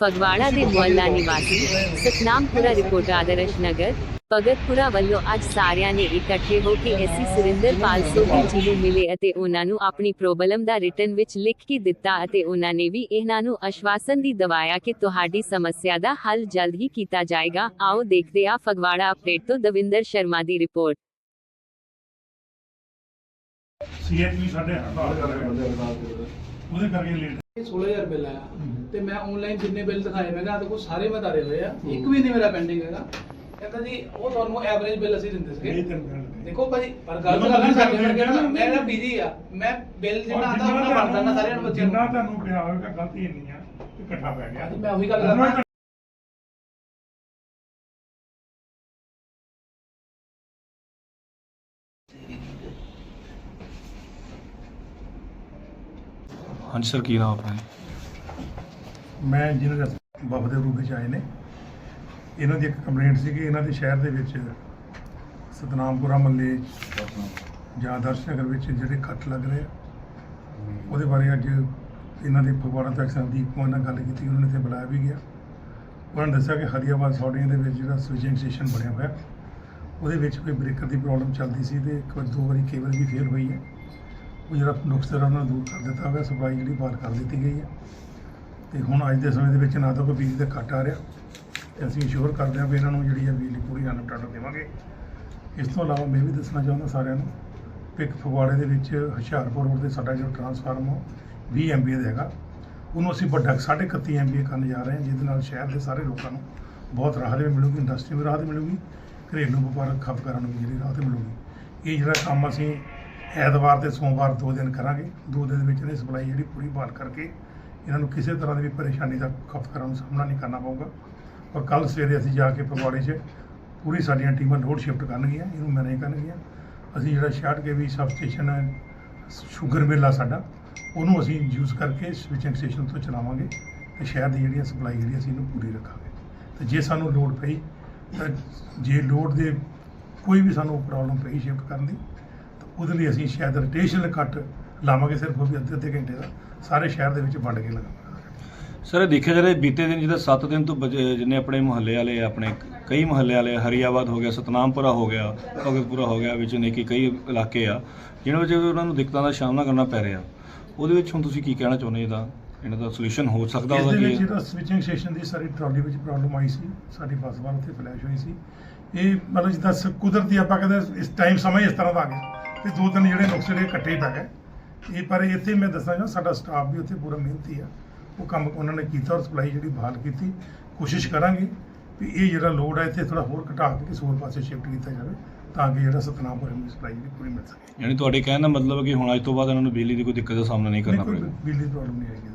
ਫਗਵਾੜਾ ਦੇ ਮੁਹੱਲਾ ਨਿਵਾਸੀ ਸਤਨਾਮਪੁਰਾ ਰਿਪੋਰਟ ਆਦਰਸ਼ ਨਗਰ, ਭਗਤਪੁਰਾ ਵੱਲੋਂ ਅੱਜ ਸਾਰਿਆਂ ਨੇ ਇਕੱਠੇ ਹੋ ਕੇ ਐਸੀ ਸੁਰਿੰਦਰਪਾਲ ਸੋਢੀ ਜੀ ਨੂੰ ਮਿਲੇ ਅਤੇ ਉਹਨਾਂ ਨੂੰ ਆਪਣੀ ਪ੍ਰੋਬਲਮ ਦਾ ਰਿਟਨ ਵਿੱਚ ਲਿਖ ਕੇ ਦਿੱਤਾ ਅਤੇ ਉਹਨਾਂ ਨੇ ਵੀ ਇਹਨਾਂ ਨੂੰ ਆਸ਼ਵਾਸਨ ਦੀ ਦਵਾਇਆ ਕਿ ਤੁਹਾਡੀ ਸਮੱਸਿਆ ਦਾ ਹੱਲ ਜਲਦ ਹੀ ਕੀਤਾ ਜਾਏਗਾ। ਆਓ ਦੇਖਦੇ ਆ ਫਗਵਾੜਾ ਅਪਡੇਟ ਤੋਂ ਦਵਿੰਦਰ ਸ਼ਰਮਾ ਦੀ ਰਿਪੋਰਟ। ਸੀਐਚਵੀ ਸਾਡੇ ਹੜਤਾਲ ਕਰ ਰਿਹਾ ਉਹਦੇ ਕਰਕੇ ਲੇਟ 16000 ਬਿੱਲ ਆਇਆ। ਤੇ ਮੈਂ ਆਨਲਾਈਨ ਜਿੰਨੇ ਬਿੱਲ ਦਿਖਾਏ ਮੈਂ ਕਿਹਾ ਦੇਖੋ ਸਾਰੇ ਮੈਂ ਤਾਰੇ ਹੋਏ ਆ। ਇੱਕ ਵੀ ਨਹੀਂ ਮੇਰਾ ਪੈਂਡਿੰਗ ਹੈਗਾ। ਕਹਿੰਦਾ ਜੀ ਉਹ ਤੁਹਾਨੂੰ ਐਵਰੇਜ ਬਿੱਲ ਅਸੀਂ ਦਿੰਦੇ ਇਹ ਸੀਗੇ ਦਿਨ ਕਰਨ ਲੱਗੇ। ਦੇਖੋ ਭਾਜੀ ਪਰ ਗੱਲ ਤਾਂ ਕਰਨਾ ਸਾਡੇ ਵਰਗੇ ਨਾ ਮੈਂ ਨਾ ਬਿਜ਼ੀ ਆ। ਮੈਂ ਬਿੱਲ ਜਿੰਨਾ ਆਉਂਦਾ ਉਹਨਾਂ ਭਰਦਾ ਨਾ ਸਾਰਿਆਂ ਨੂੰ ਬੱਚਿਆਂ ਜਿੰਨਾ ਨੂੰ। ਤੁਹਾਨੂੰ ਪਿਆ ਹੋਵੇਗਾ ਗਲਤੀ ਇੰਨੀ ਆ ਕਿ ਇਕੱਠਾ ਪੈ ਗਿਆ। ਹਾਂਜੀ, ਮੈਂ ਉਹੀ ਗੱਲ ਕਰਦਾ। ਹਾਂਜੀ ਸਰ, ਕੀ ਨਾਮ ਆਪਣਾ? ਮੈਂ ਇੰਜੀਨੀਅਰ ਵਫਦ ਦੇ ਰੂਪ ਵਿੱਚ ਆਏ ਨੇ। ਇਹਨਾਂ ਦੀ ਇੱਕ ਕੰਪਲੇਂਟ ਸੀ ਕਿ ਇਹਨਾਂ ਦੇ ਸ਼ਹਿਰ ਦੇ ਵਿੱਚ ਸਤਨਾਮਪੁਰਾ ਮੱਲੇ ਜਾਂ ਆਦਰਸ਼ ਨਗਰ ਵਿੱਚ ਜਿਹੜੇ ਕੱਟ ਲੱਗ ਰਹੇ ਆ। ਉਹਦੇ ਬਾਰੇ ਅੱਜ ਇਹਨਾਂ ਦੇ ਫਗਵਾੜਾ ਤੱਕ ਸੰਦੀਪ ਕੁਮਾਰ ਨਾਲ ਗੱਲ ਕੀਤੀ, ਉਹਨਾਂ ਨੇ ਇੱਥੇ ਬੁਲਾਇਆ ਵੀ ਗਿਆ। ਉਹਨਾਂ ਨੇ ਦੱਸਿਆ ਕਿ ਹਰੀਆਬਾਦ ਸੌੜੀਆਂ ਦੇ ਵਿੱਚ ਜਿਹੜਾ ਸਵਿਚਿੰਗ ਸਟੇਸ਼ਨ ਬਣਿਆ ਹੋਇਆ, ਉਹਦੇ ਵਿੱਚ ਕੋਈ ਬ੍ਰੇਕਰ ਦੀ ਪ੍ਰੋਬਲਮ ਚੱਲਦੀ ਸੀ ਤੇ ਇੱਕ ਵਾਰ, ਦੋ ਵਾਰੀ ਕੇਬਲ ਵੀ ਫੇਲ ਹੋਈ ਹੈ। ਉਹ ਜਿਹੜਾ ਨੁਕਸ ਉਹਨਾਂ ਨੂੰ ਦੂਰ ਕਰ ਦਿੱਤਾ ਗਿਆ ਸਪਲਾਈ ਜਿਹੜੀ ਬਾਹਰ ਕਰ ਦਿੱਤੀ ਗਈ ਹੈ। ਤੇ ਹੁਣ ਅੱਜ ਦੇ ਸਮੇਂ ਦੇ ਵਿੱਚ ਨਾ ਤਾਂ ਕੋਈ ਬਿਜਲੀ ਦਾ ਕੱਟ ਆ ਰਿਹਾ, ਤੇ ਅਸੀਂ ਇੰਸ਼ੋਰ ਕਰਦੇ ਹਾਂ ਵੀ ਇਹਨਾਂ ਨੂੰ ਜਿਹੜੀ ਹੈ ਬਿਜਲੀ ਪੂਰੀ ਅਨਪਟਾਟ ਦੇਵਾਂਗੇ। ਇਸ ਤੋਂ ਇਲਾਵਾ ਮੈਂ ਵੀ ਦੱਸਣਾ ਚਾਹੁੰਦਾ ਸਾਰਿਆਂ ਨੂੰ ਕਿ ਫਗਵਾੜੇ ਦੇ ਵਿੱਚ ਹੁਸ਼ਿਆਰਪੁਰ ਰੋਡ ਤੇ ਸਾਡਾ ਜਿਹੜਾ ਟਰਾਂਸਫਾਰਮ 20 ਐਮਬੀ ਦਾ ਹੈਗਾ। ਉਹਨੂੰ ਅਸੀਂ ਵੱਡਾ 31 ਐਮਬੀ ਕਰਨ ਜਾ ਰਹੇ ਹਾਂ, ਜਿਹਦੇ ਨਾਲ ਸ਼ਹਿਰ ਦੇ ਸਾਰੇ ਲੋਕਾਂ ਨੂੰ ਬਹੁਤ ਰਾਹਤ ਵੀ ਮਿਲੂਗੀ ਇੰਡਸਟਰੀ ਨੂੰ ਰਾਹਤ ਮਿਲੂਗੀ, ਘਰੇਲੂ ਵਪਾਰਕ ਖਪਤਕਾਰਾਂ ਨੂੰ ਵੀ ਜਿਹੜੀ ਰਾਹਤ ਮਿਲੂਗੀ। ਇਹ ਜਿਹੜਾ ਕੰਮ ਅਸੀਂ ਐਤਵਾਰ ਤੇ ਸੋਮਵਾਰ ਦੋ ਦਿਨ ਕਰਾਂਗੇ। ਦੋ ਦਿਨ ਦੇ ਵਿੱਚ ਇਹਦੀ ਸਪਲਾਈ ਜਿਹੜੀ ਪੂਰੀ ਬਹਾਲ ਕਰਕੇ ਇਹਨਾਂ ਨੂੰ ਕਿਸੇ ਤਰ੍ਹਾਂ ਦੀ ਵੀ ਪਰੇਸ਼ਾਨੀ ਦਾ ਖਪਤਕਾਰਾਂ ਨੂੰ ਸਾਹਮਣਾ ਨਹੀਂ ਕਰਨਾ ਪਊਗਾ। ਔਰ ਕੱਲ ਸਵੇਰੇ ਅਸੀਂ ਜਾ ਕੇ ਫਗਵਾੜੇ 'ਚ ਪੂਰੀ ਸਾਡੀਆਂ ਟੀਮਾਂ ਲੋਡ ਸ਼ਿਫਟ ਕਰਨਗੀਆਂ, ਇਹਨੂੰ ਮੈਨੇਜ ਕਰਨਗੀਆਂ। ਅਸੀਂ ਜਿਹੜਾ 66 ਕੇਵੀ ਸਬ ਸਟੇਸ਼ਨ ਹੈ, ਸ਼ੂਗਰ ਮਿਲ ਆ ਸਾਡਾ, ਉਹਨੂੰ ਅਸੀਂ ਯੂਜ਼ ਕਰਕੇ ਸਵਿਚਿੰਗ ਸਟੇਸ਼ਨ ਤੋਂ ਚਲਾਵਾਂਗੇ ਤੇ ਸ਼ਹਿਰ ਦੀ ਜਿਹੜੀ ਸਪਲਾਈ ਜਿਹੜੀ ਅਸੀਂ ਇਹਨੂੰ ਪੂਰੀ ਰੱਖਾਂਗੇ। ਤੇ ਜੇ ਸਾਨੂੰ ਲੋਡ ਪਈ ਤਾਂ ਜੇ ਲੋਡ ਦੇ ਕੋਈ ਵੀ ਸਾਨੂੰ ਪ੍ਰੋਬਲਮ ਪਈ ਸ਼ਿਫਟ ਕਰਨ ਦੀ ਉਹਦੇ ਲਈ ਅਸੀਂ ਸ਼ਾਇਦ ਰੋਟੇਸ਼ਨਲ ਕੱਟ ਲਾਵਾਂਗੇ ਸਿਰਫ ਉਹ ਵੀ ਅੱਧੇ ਅੱਧੇ ਘੰਟੇ ਦਾ। ਸਾਰੇ ਸ਼ਹਿਰ ਦੇ ਵਿੱਚ ਵੰਡ ਕੇ ਲਗਾਵਾਂਗੇ। ਸਰ ਇਹ ਦੇਖਿਆ ਜਾ ਰਿਹਾ ਬੀਤੇ ਦਿਨ ਜਿਹਦਾ 7 ਦਿਨ ਤੋਂ ਬਜ- ਜਿੰਨੇ ਆਪਣੇ ਮੁਹੱਲੇ ਵਾਲੇ ਆਪਣੇ ਕਈ ਮੁਹੱਲੇ ਵਾਲੇ ਹਰੀਆਬਾਦ ਹੋ ਗਿਆ ਸਤਨਾਮਪੁਰਾ ਹੋ ਗਿਆ ਭਗਤਪੁਰਾ ਹੋ ਗਿਆ ਵਿੱਚ ਨੇ ਕਿ ਕਈ ਇਲਾਕੇ ਆ ਜਿਨ੍ਹਾਂ ਵਿੱਚ ਉਹਨਾਂ ਨੂੰ ਦਿੱਕਤਾਂ ਦਾ ਸਾਹਮਣਾ ਕਰਨਾ ਪੈ ਰਿਹਾ। ਉਹਦੇ ਵਿੱਚ ਹੁਣ ਤੁਸੀਂ ਕੀ ਕਹਿਣਾ ਚਾਹੁੰਦੇ ਇਹਦਾ ਇਹਨਾਂ ਦਾ ਸੋਲੂਸ਼ਨ ਹੋ ਸਕਦਾ ਇਸ ਉਹਦਾ ਦੇ ਵਿੱਚ ਕੀ ਜਿਹੜਾ ਸਵਿਚਿੰਗ ਸਟੇਸ਼ਨ ਦੀ ਸਾਰੀ ਟਰਾਲੀ ਵਿੱਚ ਪ੍ਰੋਬਲਮ ਆਈ ਸੀ ਸਾਡੀ ਬੱਸ ਵਾਰ ਉੱਥੇ ਫਲੈਸ਼ ਹੋਈ ਸੀ। ਇਹ ਮਤਲਬ ਜਿੱਦਾਂ ਸ- ਕੁਦਰਤੀ ਆਪਾਂ ਕਹਿੰਦੇ ਇਸ ਟਾਈਮ ਸਮਾਂ ਹੀ ਇਸ ਤਰ੍ਹਾਂ ਦਾ ਆ ਗਿਆ। ਤੇ ਦੋ ਤਿੰਨ ਜਿਹੜੇ ਨੁਕਸੇ ਜਿਹੜੇ ਇਕੱਠੇ ਹੀ ਪੈ ਗਏ। ਇਹ ਪਰ ਇੱਥੇ ਮੈਂ ਦੱਸਣਾ ਚਾਹੁੰਦਾ ਸਾਡਾ ਸਟਾਫ ਵੀ ਉੱਥੇ ਪੂਰਾ ਮਿਹਨਤੀ ਆ। ਉਹ ਕੰਮ ਉਹਨਾਂ ਨੇ ਕੀਤਾ ਔਰ ਸਪਲਾਈ ਜਿਹੜੀ ਬਹਾਲ ਕੀਤੀ। ਕੋਸ਼ਿਸ਼ ਕਰਾਂਗੇ ਵੀ ਇਹ ਜਿਹੜਾ ਲੋਡ ਹੈ ਇੱਥੇ ਥੋੜਾ ਹੋਰ ਘਟਾ ਕੇ ਕਿਸੇ ਹੋਰ ਪਾਸੇ ਸ਼ਿਫਟ ਕੀਤਾ ਜਾਵੇ ਤਾਂ ਕਿ ਜਿਹੜਾ ਸਤਨਾਮਪੁਰ ਨੂੰ ਸਪਲਾਈ ਜਿਹੜੀ ਪੂਰੀ ਮਿਲ ਸਕੇ। ਯਾਨੀ ਤੁਹਾਡੇ ਕਹਿਣ ਦਾ ਮਤਲਬ ਹੈ ਕਿ ਹੁਣ ਅੱਜ ਤੋਂ ਬਾਅਦ ਇਹਨਾਂ ਨੂੰ ਬਿਜਲੀ ਦੀ ਕੋਈ ਦਿੱਕਤ ਦਾ ਸਾਹਮਣਾ ਨਹੀਂ ਕਰਨਾ ਪਵੇਗਾ ਬਿਜਲੀ ਦੀ ਪ੍ਰੋਬਲਮ ਨਹੀਂ ਆਏਗੀ।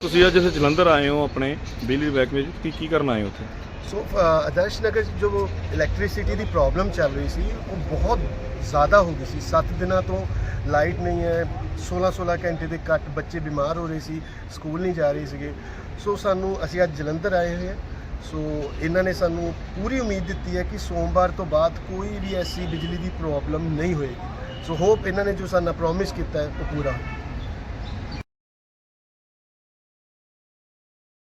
ਤੁਸੀਂ ਅੱਜ ਇੱਥੇ ਜਲੰਧਰ ਆਏ ਹੋ ਆਪਣੇ ਬਿਜਲੀ ਬੈਕ ਵਿੱਚ ਕੀ ਕੀ ਕਰਨ ਆਏ ਹੋ ਉੱਥੇ? ਸੋ ਆਦਰਸ਼ ਨਗਰ 'ਚ ਜੋ ਇਲੈਕਟ੍ਰਿਸਿਟੀ ਦੀ ਪ੍ਰੋਬਲਮ ਚੱਲ ਰਹੀ ਸੀ ਉਹ ਬਹੁਤ ਜ਼ਿਆਦਾ ਹੋ ਗਈ ਸੀ 7 ਦਿਨਾਂ ਤੋਂ ਲਾਈਟ ਨਹੀਂ ਹੈ 16-16 ਘੰਟੇ ਦੇ ਕੱਟ ਬੱਚੇ ਬਿਮਾਰ ਹੋ ਰਹੇ ਸੀ ਸਕੂਲ ਨਹੀਂ ਜਾ ਰਹੇ ਸੀਗੇ ਸੋ ਸਾਨੂੰ ਅਸੀਂ ਅੱਜ ਜਲੰਧਰ ਆਏ ਹੋਏ ਹਾਂ ਸੋ ਇਹਨਾਂ ਨੇ ਸਾਨੂੰ ਪੂਰੀ ਉਮੀਦ ਦਿੱਤੀ ਹੈ ਕਿ ਸੋਮਵਾਰ ਤੋਂ ਬਾਅਦ ਕੋਈ ਵੀ ਐਸੀ ਬਿਜਲੀ ਦੀ ਪ੍ਰੋਬਲਮ ਨਹੀਂ ਹੋਏਗੀ ਸੋ ਹੋਪ ਇਹਨਾਂ ਨੇ ਜੋ ਸਾਨੂੰ ਪ੍ਰੋਮਿਸ ਕੀਤਾ ਹੈ ਉਹ ਪੂਰਾ ਹੋਵੇ